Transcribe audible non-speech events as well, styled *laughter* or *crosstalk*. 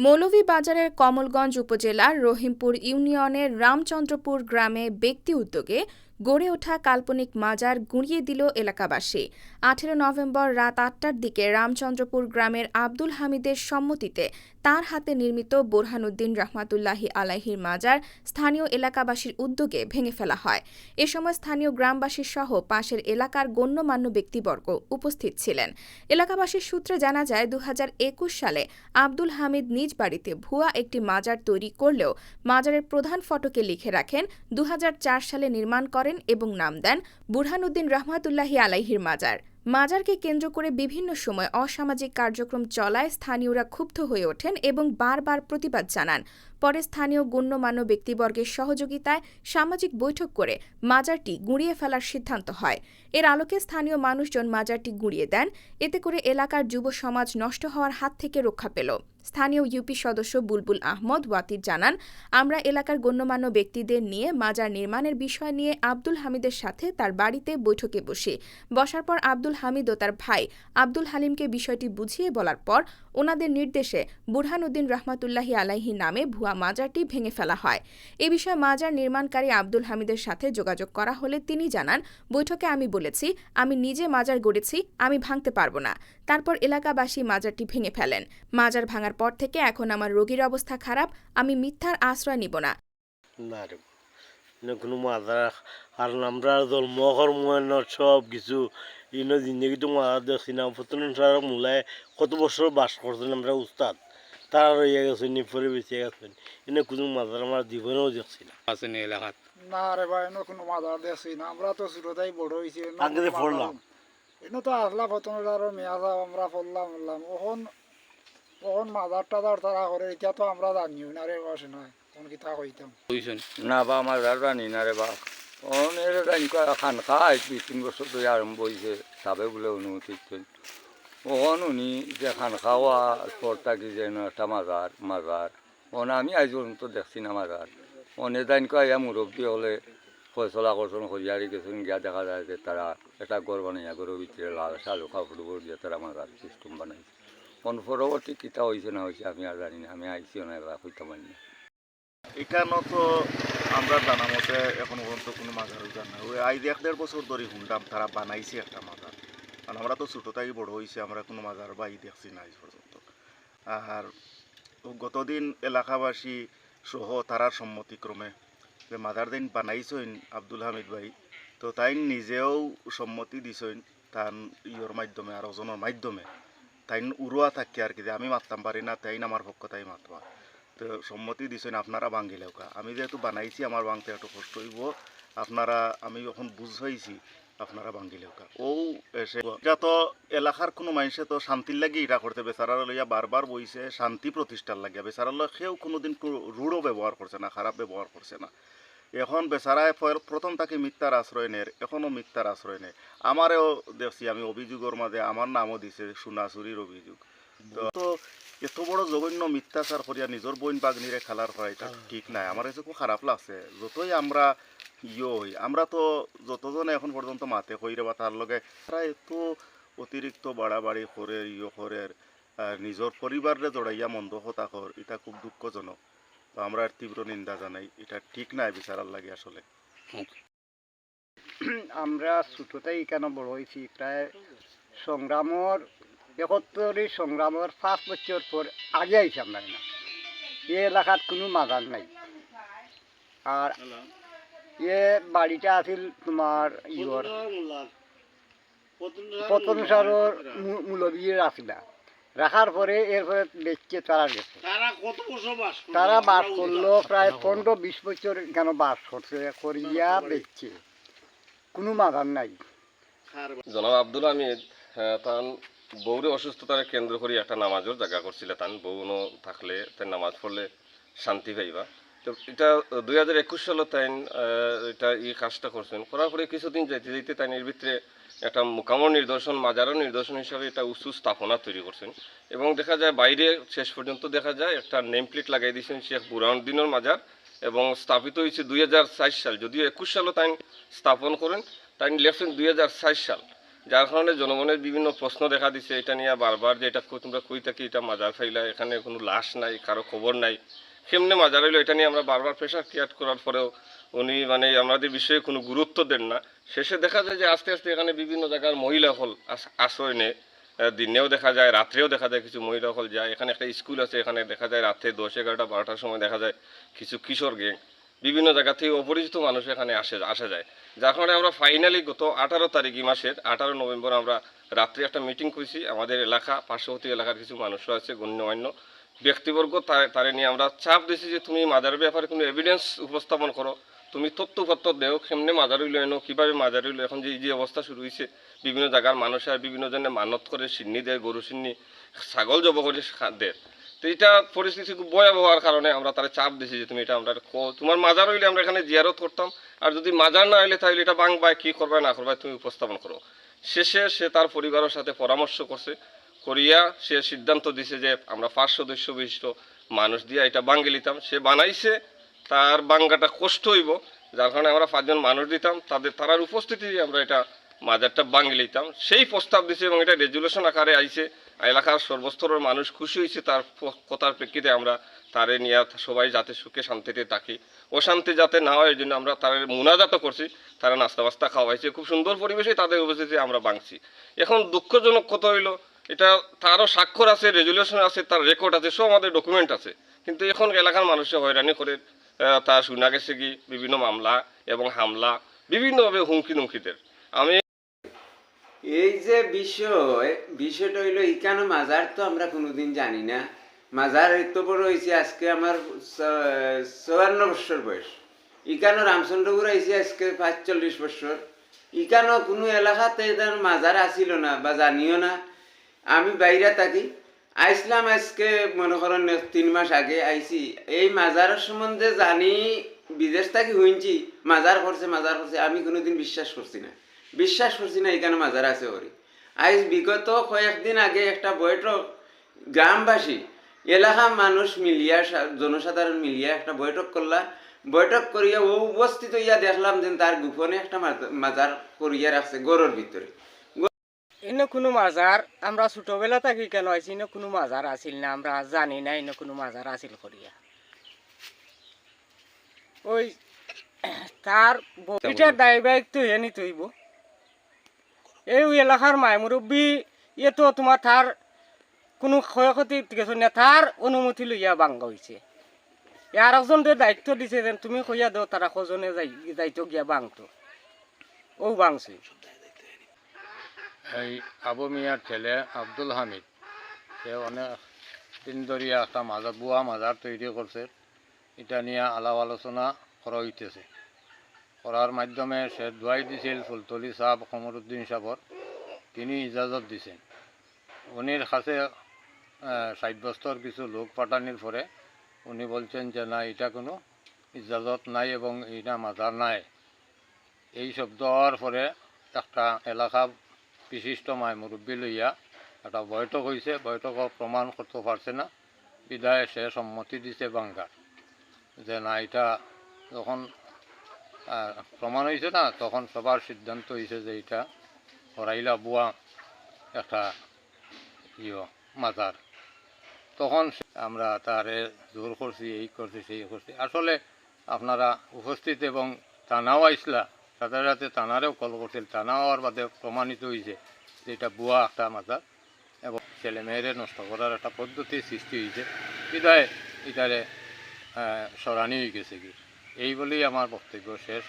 মৌলভীবাজারের কমলগঞ্জ উপজেলার রহিমপুর ইউনিয়নের রামচন্দ্রপুর গ্রামে ব্যক্তি উদ্যোগে গড়ে ওঠা কাল্পনিক মাজার গুঁড়িয়ে দিল এলাকাবাসী। আঠেরো নভেম্বর রাত আটটার দিকে রামচন্দ্রপুর গ্রামের আব্দুল হামিদের সম্মতিতে তার হাতে নির্মিত বোরহানুদ্দিন রহমাতুল্লাহি আলাহির মাজার স্থানীয় এলাকাবাসীর উদ্যোগে ভেঙে ফেলা হয়। এ সময় স্থানীয় গ্রামবাসী সহ পাশের এলাকার গণ্যমান্য ব্যক্তিবর্গ উপস্থিত ছিলেন। এলাকাবাসীর সূত্রে জানা যায় দু হাজার একুশ সালে আব্দুল হামিদ নিজ বাড়িতে ভুয়া একটি মাজার তৈরি করলেও মাজারের প্রধান ফটকে লিখে রাখেন দু হাজার চার সালে নির্মাণ করেন এবং নাম দেন বুরহানুদ্দিন রহমাতুল্লাহি আলাইহির মাজার। মাজারকে কেন্দ্র করে বিভিন্ন সময় অসামাজিক কার্যক্রম চলায় স্থানীয়রা ক্ষুব্ধ হয়ে ওঠেন এবং বারবার প্রতিবাদ জানান। পরে স্থানীয় গণ্যমান্য ব্যক্তিবর্গের সহযোগিতায় সামাজিক বৈঠক করে মাজারটি গুঁড়িয়ে ফেলার সিদ্ধান্ত হয়। এর আলোকে স্থানীয় মানুষজন মাজারটি গুঁড়িয়ে দেন। এতে করে এলাকার যুব সমাজ নষ্ট হওয়ার হাত থেকে রক্ষা পেল। স্থানীয় ইউপি সদস্য বুলবুল আহমদ ওয়াতির জানান, আমরা এলাকার গণ্যমান্য ব্যক্তিদের নিয়ে মাজার নির্মাণের বিষয় নিয়ে আব্দুল হামিদের সাথে তার বাড়িতে বৈঠকে বসি। বসার পর আব্দুল হামিদ ও তার ভাই আব্দুল হালিমকে বিষয়টি বুঝিয়ে বলার পর ওনাদের নির্দেশে বুরহানুদ্দিন রহমাতুল্লাহি আলাইহি নামে ভুয়া মাজারটি ভেঙে ফেলা হয়। এ বিষয়ে মাজার নির্মাণকারী আব্দুল হামিদের সাথে যোগাযোগ করা হলে তিনি জানান, বৈঠকে আমি বলেছি, আমি নিজে মাজার গড়েছি, আমি ভাঙতে পারব না। তারপর এলাকাবাসী মাজারটি ভেঙে ফেলেন। মাজার ভাঙার পর থেকে এখন আমার রোগীর অবস্থা খারাপ, আমি মিথ্যার আশ্রয় নিব না। কোনো মাদার আর আমরা সব কিছু জিন্দগিটো মাদার দেখছি না। মূলায় কত বছর বাস করছেন আমরা, উস্তাদ? তারা রইয়া গেছেন নিপরে বেঁচে গেছেন ইনো কোনো মাদার আমার জীবনেও দেখছি না আছেন এলাকাত না রে ভাই এনে কোনো মাদার দেখছি না আমরা তো ছোটটাই বড় হয়েছি আগে পড়লাম। এনে তো আসলা প্রথম আরও মেয়া যাও আমরা পড়লাম পড়লাম ওখন ওখন মাদার টাদার তারা করে এটা তো আমরা জানিও না রে বসে না কোন কিতা কইতাম বুঝছেন না বা আমার রানি না রে বা অনেক রানি খান খাই দুই তিন বছর ধরে আরম্ভ হয়েছে সাবে বলে অনুমতি ওখান উনি যে খান খাওয়া পর থাকি যেন একটা মাজার মাজার। ওন আমি আজ পর্যন্ত দেখছি না মাজার। অনেক দাইন কয়া মুরব্বী হলে ফয়সলা করছেন হরিয়ারি গেছেন, গিয়া দেখা যায় যে তারা একটা গড় বানাইয়া গরুর ভিতরে লাল শালু কাপড় দিয়ে তারা মাজার সিস্টেম বানাইছে। অন পরবর্তী কিতা হয়েছে না হয়েছে আমি আর জানি না, আমি আইসিও না, এবার হইতে পারি না। এখানেও তো আমরা জানা মতে এখনও পর্যন্ত কোনো মাজার হইতাম না ওই আই এক দেড় বছর ধরে শুনতাম তারা বানাইছে একটা মাজার। কারণ আমরা তো ছোটো থেকে বড় হয়েছে আমরা কোনো মাজার বা ই দেখছি না আজ পর্যন্ত। আর গতদিন এলাকাবাসী সহ তারার সম্মতিক্রমে যে মাজার দিন বানাইছেন আব্দুল হামিদ ভাই, তো তাই নিজেও সম্মতি দিছেন তার ইয়র মাধ্যমে আর ওজনের মাধ্যমে। তাই উড়োয়া থাকি আর কি, যে আমি মারতাম পারি না, তাই আমার পক্ষ তাই মাতবা। তো সম্মতি দিছেন আপনারা ভাঙ্গিলেও কা আমি যেহেতু বানাইছি আমার ভাঙতে একটু কষ্ট হইব, আপনারা, আমি এখন বুঝ হয়েছি আপনারা ভাঙ্গিলেও ও এসে এটা তো এলাকার কোনো মানুষে তো শান্তির লাগে এটা করতে বেচারার লইয়া বারবার বইছে শান্তি প্রতিষ্ঠার লাগে বেচারার লয় সেও কোনোদিন কোনো রূঢ় ব্যবহার করছে না খারাপ ব্যবহার করছে না। এখন বেচারায় পর- প্রথম তাকে মিথ্যার আশ্রয় নেয় এখনও মিথ্যার আশ্রয় নেয় আমারও দেখছি আমি অভিযোগের মাঝে আমার নামও দিছে সোনাচুরির অভিযোগ। তো এত বড় জঘন্য মিথ্যাচার করিয়া নিজের বইন বাগনিরে খেলার হয় এটা ঠিক নাই। আমার কাছে খুব খারাপ লাগছে। যতই আমরা ইয়ে হই আমরা তো যতজনে এখন পর্যন্ত মাতে কইরে বা, তার লগে তারা এত অতিরিক্ত বাড়াবাড়ি করে ইয়ে করে, আর নিজের পরিবারে জড়াইয়া মন্দ হতা কর, এটা খুব দুঃখজনক। তো আমরা তীব্র নিন্দা জানাই, এটা ঠিক নাই বিচারার লাগে আসলে। *coughs* আমরা ছোটতেই কেন বড় হয়েছি? প্রায় সংগ্রামর, একত্তরের সংগ্রামের পাঁচ বছর পর আগে আইছি আমরা না এই এলাকাত কোনো মাজার নাই। আর এ বাড়িটা আছিল তোমার ইয়র। পতন সারর মূলবীর আসিলা। রাখার পরে এরপরে বেচকে তারা গেছে। তারা বাস করল? প্রায় পনেরো বিশ বছর কেন বাস করছে করিয়া বেচছে। কোনো মাজার নাই। জনাব আব্দুল হামিদ হ্যাঁ, তান বউরে অসুস্থতার কেন্দ্র করে একটা নামাজের জায়গা করছিল তান। বউনো থাকলে তাই নামাজ পড়লে শান্তি পাইবা। তো এটা দুই হাজার একুশ সালে তাই এটা এই কাজটা করছেন। করার পরে কিছুদিন যাইতে যাইতে তাই এর ভিতরে একটা মোকামর নিদর্শন মাজারও নিদর্শন হিসাবে এটা উঁচু স্থাপনা তৈরি করছেন। এবং দেখা যায় বাইরে শেষ পর্যন্ত দেখা যায় একটা নেম প্লেট লাগাই দিয়েছেন শেখ বুরহানুদ্দিনের মাজার এবং স্থাপিত হয়েছে দুই হাজার সাল। যদিও একুশ সালে তাই স্থাপন করেন তাই লেখছেন দুই হাজার সাল। যার কারণে জনগণের বিভিন্ন প্রশ্ন দেখা দিছে, এটা নিয়ে বারবার যে এটা তোমরা কই থাকি, এটা মাজার ফাইলা, এখানে কোনো লাশ নাই, কারও খবর নাই। কেমনে মাজার হইল এটা নিয়ে আমরা বারবার প্রেশার ক্রিয়েট করার পরেও উনি মানে আমাদের বিষয়ে কোনো গুরুত্ব দেন না। শেষে দেখা যায় যে আস্তে আস্তে এখানে বিভিন্ন জায়গার মহিলা হল আশ্রয় নেয়। দিনেও দেখা যায়, রাত্রেও দেখা যায় কিছু মহিলা হল যায়। এখানে একটা স্কুল আছে, এখানে দেখা যায় রাত্রে দশ, এগারোটা, বারোটার সময় দেখা যায় কিছু কিশোর গ্যাং বিভিন্ন জায়গা থেকে অপরিচিত মানুষ এখানে আসে, আসা যায়। যার কারণে আমরা ফাইনালি গত আঠারো তারিখ মাসের আঠারো নভেম্বর আমরা রাত্রে একটা মিটিং করেছি। আমাদের এলাকা, পার্শ্ববর্তী এলাকার কিছু মানুষরা আছে, গণ্যমান্য। ব্যক্তিবর্গ, তার- নিয়ে আমরা চাপ দিছি যে তুমি মাজারের ব্যাপারে কোনো এভিডেন্স উপস্থাপন করো। তুমি তথ্যপত্র দেও, কেমনে মাজার হইল এনো, কীভাবে মাজার হইল, এখন যে যে অবস্থা শুরু হয়েছে বিভিন্ন জায়গার মানুষ আর বিভিন্ন জনে মানত করে সিন্নি দেয়, গরু সিন্নি, ছাগল জব করে দেয়। তো এটা পরিস্থিতি খুব ভয়াবহ হওয়ার কারণে আমরা তারা চাপ দিছি যে তুমি এটা আমরা তোমার মাজার হইলে আমরা এখানে জিয়ারত করতাম। আর যদি মাজার না হইলে তাহলে এটা বাংবা কি করবে না করবে তুমি উপস্থাপন করো। শেষে সে তার পরিবারের সাথে পরামর্শ করছে। করিয়া সে সিদ্ধান্ত দিছে যে আমরা পাঁচ সদস্য বিশিষ্ট মানুষ দিয়ে এটা বাঙ্গে লিতাম। সে বানাইছে, তার বাঙ্গাটা কষ্ট হইব, যার কারণে আমরা পাঁচজন মানুষ দিতাম। তাদের তারার উপস্থিতি আমরা এটা মাজারটা বাঙ্গে লিতাম। সেই প্রস্তাব দিছে এবং এটা রেজুলেশন আকারে আইছে। এলাকার সর্বস্তরের মানুষ খুশি হয়েছে তার কথার প্রেক্ষিতে আমরা তারে নিয়ে সবাই যাতে সুখে শান্তিতে থাকি। অশান্তি যাতে না হয় এই জন্য আমরা তাদের মুনাজাত করছি। তারা নাস্তা বাস্তা খাওয়াইছে। খুব সুন্দর পরিবেশে তাদের উপস্থিতি আমরা বাংছি এখন দুঃখজনক কথা হইল এটা তারও স্বাক্ষর আছে রেজুলেশন আছে, তার রেকর্ড আছে, সব আমাদের ডকুমেন্ট আছে। কিন্তু এখন এলাকার মানুষে হয়রানি করে তা শোনা গেছে কি বিভিন্ন মামলা এবং হামলা, বিভিন্নভাবে হুমকি দুমকিদের আমি এই যে বিষয়, বিষয়টা হইল ইকানো মাজার তো আমরা কোনোদিন জানি না। মাজার এত বড় হয়েছে আজকে আমার চুয়ান্ন বছর বয়স। ইকানো রামচন্দ্রপুর আইছে আজকে পাঁচচল্লিশ বছর। ইকানো কোনো এলাকাতে মাজার আসিল না বা জানিও না। আমি বাইরে থাকি। আইসলাম আজকে, মনে করেন তিন মাস আগে আইছি। এই মাজারের সম্বন্ধে জানি, বিদেশ থাকি হইছি মাজার করছে মাজার করছে, আমি কোনোদিন বিশ্বাস করছি না। বিশ্বাস করছি না এখানে মাজার আছে ওরি। আজ বিগত কয়েকদিন আগে একটা বৈঠক, গ্রামবাসী, এলাকা মানুষ মিলিয়া জনসাধারণ মিলিয়া একটা বৈঠক করলা। বৈঠক করিয়া ও উপস্থিত হইয়া দেখলাম যে তার গোপনে একটা মাজ- মাজার করিয়া রাখছে, গরুর ভিতরে। ইনো কোনো মাজার আমরা ছোটবেলা থাকি কেন আইছি ইনো কোনো মাজার আছিল না আমরা জানি না ইনো কোনো মাজার আছিল করিয়া ওই তার বইটার দায়িত্ব তো হেনি তৈব এই এলাকার মায় মুরব্বী ইয়ে তো তোমার তার কোনো ক্ষয়ক্ষতি কিছু না তার অনুমতি লইয়া বাঙ্গা হয়েছে ইয়ার একজন দায়িত্ব দিছে যেন তুমি কইয়া দাও তারা কজনে যাই দায়িত্ব গিয়া বাংতো ও বাংছে এই আবু মিয়ার ছেলে আব্দুল হামিদ। সে অনেক দিন ধরিয়া একটা মাজার বুয়া মাজার তৈরি করছে এটা নিয়ে আলাপ আলোচনা করা হইতেছে করার মাধ্যমে সে দোয়াই দিছিল ফুলতলি সাহেব কমরুদ্দিন সাহেবর তিনি ইজাজত দিছেন উনির কাছে সাব্যস্তর কিছু লোক পাঠানির পরে উনি বলছেন যে না এটা কোনো ইজাজত নাই এবং এটা মাজার নাই। এই শব্দ হওয়ার পরে একটা এলাকা বিশিষ্ট মায় মুরব্বী লইয়া। একটা বৈঠক হয়েছে বৈঠকও প্রমাণ করতে পারছে না। বিদায় সে সম্মতি দিছে বাঙ্গার যে না, এটা যখন প্রমাণ হয়েছে না, তখন সবার সিদ্ধান্ত হয়েছে যে এটা হরাইলা বুয়া একটা ইয় মাজার তখন আমরা তারে জোর করছি এই করছি সেই করছি আসলে আপনারা উপস্থিত এবং থানাও আইসলা সাথে সাথে থানারেও কল করছিল, থানা হওয়ার বাদে প্রমাণিত হয়েছে যে এটা বুয়া একটা মাথা এবং ছেলে মেয়েরে নষ্ট করার একটা পদ্ধতি সৃষ্টি হয়েছে। বিদায় এটারে সরানি হয়ে গেছে কি? এই বলেই আমার বক্তব্য শেষ।